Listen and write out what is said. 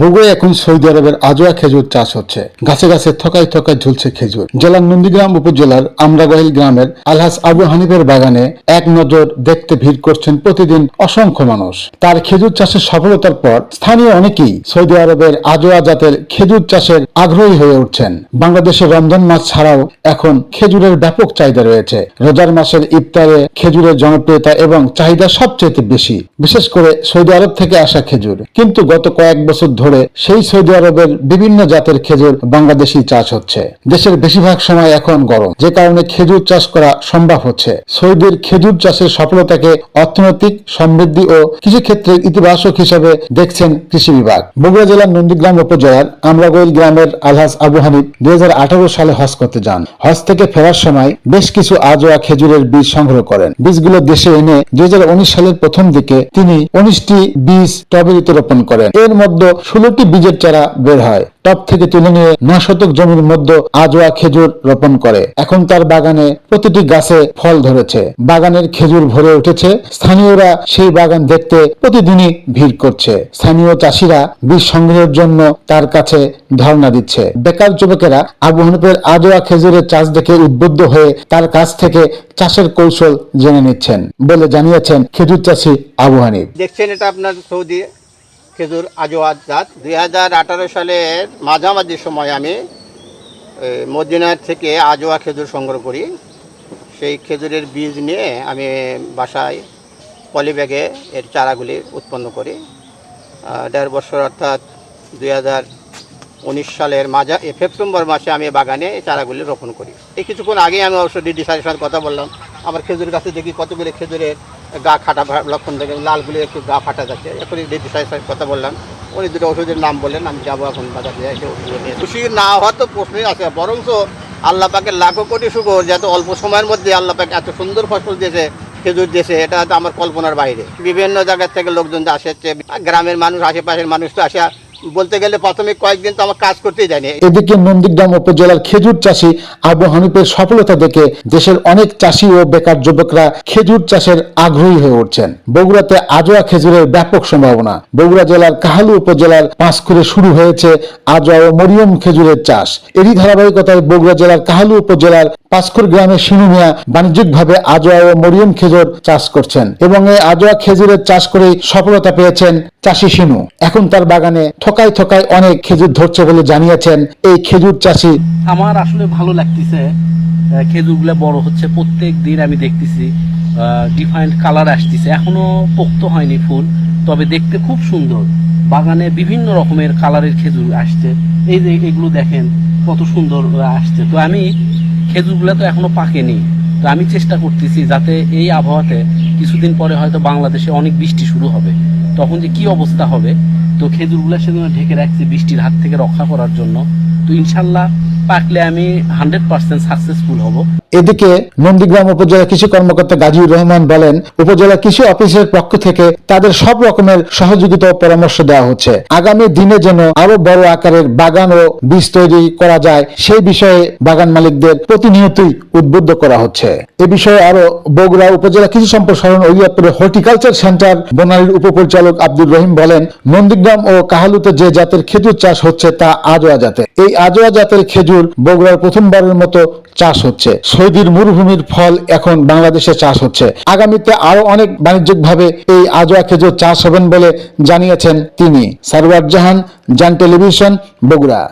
বগুড়ায় এখন সৌদি আরবের আজোয়া খেজুর চাষ হচ্ছে। গাছে গাছে, থকায় থকায় ঝুলছে খেজুর। জেলার নন্দীগ্রাম উপজেলার আমরাগহিল গ্রামের আলহাস আবু হানিফের বাগানে এক নজর দেখতে ভিড় করছেন প্রতিদিন অসংখ্য মানুষ। তার খেজুর চাষের সফলতার পর স্থানীয় অনেকেই সৌদি আরবের আজোয়া জাতের খেজুর চাষের আগ্রহী হয়ে উঠছেন। বাংলাদেশের রমজান মাস ছাড়াও এখন খেজুরের ব্যাপক চাহিদা রয়েছে। রোজার মাসের ইফতারে খেজুরের জনপ্রিয়তা এবং চাহিদা সবচেয়ে বেশি। বিশেষ করে সৌদি আরব থেকে আসা খেজুর। কিন্তু গত কয়েক বছর ধরে সেই সৌদি আরবের বিভিন্ন জাতের খেজুর বাংলাদেশি চাষ হচ্ছে। দেশের বেশিরভাগ সময় এখন গরম। যে কারণে খেজুর চাষ করা সম্ভব হচ্ছে। সৌদির খেজুর চাষের সফলতাকে অর্থনৈতিক সমৃদ্ধি ও কৃষিক্ষেত্রের ইতিবাচক হিসেবে দেখছেন কৃষি বিভাগ। বগুড়া জেলার নন্দীগ্রাম উপজেলার আমরাগোইল গ্রামের আলহাজ আবু হানিফ দুই হাজার আঠারো সালে হজ করতে যান। হজ থেকে ফেরার সময় বেশ কিছু আজোয়া খেজুরের বীজ সংগ্রহ করেন। বীজগুলো দেশে এনে দুই হাজার উনিশ সালের প্রথম দিকে তিনি উনিশটি বীজ টবেরিতে রোপণ করেন। এর মধ্যে ষোলোটি বীজের চারা বের হয়। টব থেকে তুলে নিয়ে ন শতক জমির মধ্যে আজোয়া খেজুর রোপণ করে। এখন তার বাগানে প্রতিটি গাছে ফল ধরেছে। বাগানের খেজুর ভরে উঠেছে। স্থানীয়রা সেই বাগান দেখতে প্রতিদিনই ভিড় করছে। স্থানীয় চাষিরা বীজ সংগ্রহের জন্য তার কাছে ধারণা দিচ্ছে। বেকার যুবকেরা আবু আজোয়া খেজুরের চাষ দেখে উদ্বুদ্ধ হয়ে তার কাছ থেকে চাষের কৌশল জেনে নিচ্ছেন বলে জানিয়েছেন খেজুর চাষি আবু হানিফ। দেখছেন এটা আপনার সৌদি খেজুর আজওয়াদ জাত দুই হাজার আঠারো সালের মাঝামাঝি সময় আমি মদিনার থেকে আজোয়া খেজুর সংগ্রহ করি। সেই খেজুরের বীজ নিয়ে আমি বাসায় পলিব্যাগে এর চারাগুলি উৎপন্ন করি। দেড় বছর অর্থাৎ দুই হাজার উনিশ সালের মাঝা এ, সেপ্টেম্বর মাসে আমি বাগানে এই চারাগুলি রোপণ করি। এই কিছুক্ষণ আগেই আমি অবশ্য ডিডি স্যারের সাথে কথা বললাম। আমার খেজুর গাছে দেখি কতগুলি খেজুরের গা ফাটা লক্ষণ দেখে লালগুলি একটু গা ফাটা যাচ্ছে। এখন ডিডি সাহেব সাহেব কথা বললাম। উনি দুটো ওষুধের নাম বললেন, আমি যাব এখন বাজার দিয়ে এসে ওষুধ খুশি না হওয়া তো প্রশ্নই আছে বরঞ্চ আল্লাহ পাকের লাখো কোটি শুকর যে এত অল্প সময়ের মধ্যে আল্লাহ পাক এত সুন্দর ফসল দিয়েছে, খেজুর দিয়েছে, এটা হয়তো আমার কল্পনার বাইরে। বিভিন্ন জায়গার থেকে লোকজন আসে গ্রামের মানুষ, আশেপাশের মানুষ তো আসে বলতে গেলে প্রথমে কয়েকদিন তো আমার কাজ করতেই যায়নি এদিকে নন্দীগ্রাম উপজেলার খেজুর চাষী আবু হানিফের সফলতা দেখে দেশের অনেক চাষী ও বেকার যুবকরা খেজুর চাষের আগ্রহী হয়ে উঠছেন। বগুড়াতে আজোয়া খেজুরের ব্যাপক সম্ভাবনা। বগুড়া জেলার কাহালু উপজেলার পাঁচকুরে শুরু হয়েছে আজোয়া ও মরিয়ম খেজুরের চাষ। এরই ধারাবাহিকতায় বগুড়া জেলার কাহালু উপজেলার পাঁচকুর গ্রামের শিনু মিয়া বাণিজ্যিকভাবে আজোয়া ও মরিয়ম খেজুর চাষ করছেন এবং এই আজোয়া খেজুরের চাষ করেই সফলতা পেয়েছেন চাষি শিনু। এখন তার বাগানে থকায় থকায় অনেক খেজুর ধরছে বলে জানিয়েছেন এই খেজুর চাষি। আমার আসলে ভালো লাগতেছে খেজুরগুলো বড় হচ্ছে। প্রত্যেক দিন আমি দেখতেছি ডিফারেন্ট কালার আসতেছে। এখনও পোক্ত হয়নি ফুল, তবে দেখতে খুব সুন্দর। বাগানে বিভিন্ন রকমের কালারের খেজুর আসছে। এই যে এগুলো দেখেন, কত সুন্দর আসছে। তো আমি খেজুরগুলো তো এখনও পাকেনি। তো আমি চেষ্টা করতেছি যাতে এই আবহাওয়াতে কিছুদিন পরে হয়তো বাংলাদেশে অনেক বৃষ্টি শুরু হবে। তখন যে কি অবস্থা হবে তো খেজুরগুলো সেজন্য ঢেকে রাখছে বৃষ্টির হাত থেকে রক্ষা করার জন্য। তো ইনশাল্লাহ পাকলে আমি হান্ড্রেড পার্সেন্ট সাকসেসফুল হব। এদিকে নন্দীগ্রাম উপজেলা কৃষি কর্মকর্তা গাজীউর রহমান বলেন, উপজেলা কৃষি অফিসের পক্ষ থেকে তাদের সব রকমের সহযোগিতা ও পরামর্শ দেওয়া হচ্ছে। আগামী দিনে যেন আরও বড় আকারের বাগান ও বীজ তৈরি করা যায়, সেই বিষয়ে বাগান মালিকদের প্রতিনিয়তই উদ্বুদ্ধ করা হচ্ছে। এ বিষয়ে আরও বগুড়া উপজেলা কৃষি সম্প্রসারণ অধিদপ্তরের হর্টিকালচার সেন্টার বনালীর উপপরিচালক আব্দুর রহিম বলেন, নন্দীগ্রাম ও কাহালুতে যে জাতের খেজুর চাষ হচ্ছে তা আজোয়া জাতের। এই আজোয়া জাতের খেজুর বগুড়ার প্রথমবারের মতো চাষ হচ্ছে। সৌদির মরুভূমির ফল এখন বাংলাদেশে চাষ হচ্ছে। আগামীতে আরও অনেক বাণিজ্যিকভাবে এই আজোয়া খেজুর চাষ হবেন বলে জানিয়েছেন তিনি। সারওয়ার জাহান, জান টেলিভিশন, বগুড়া।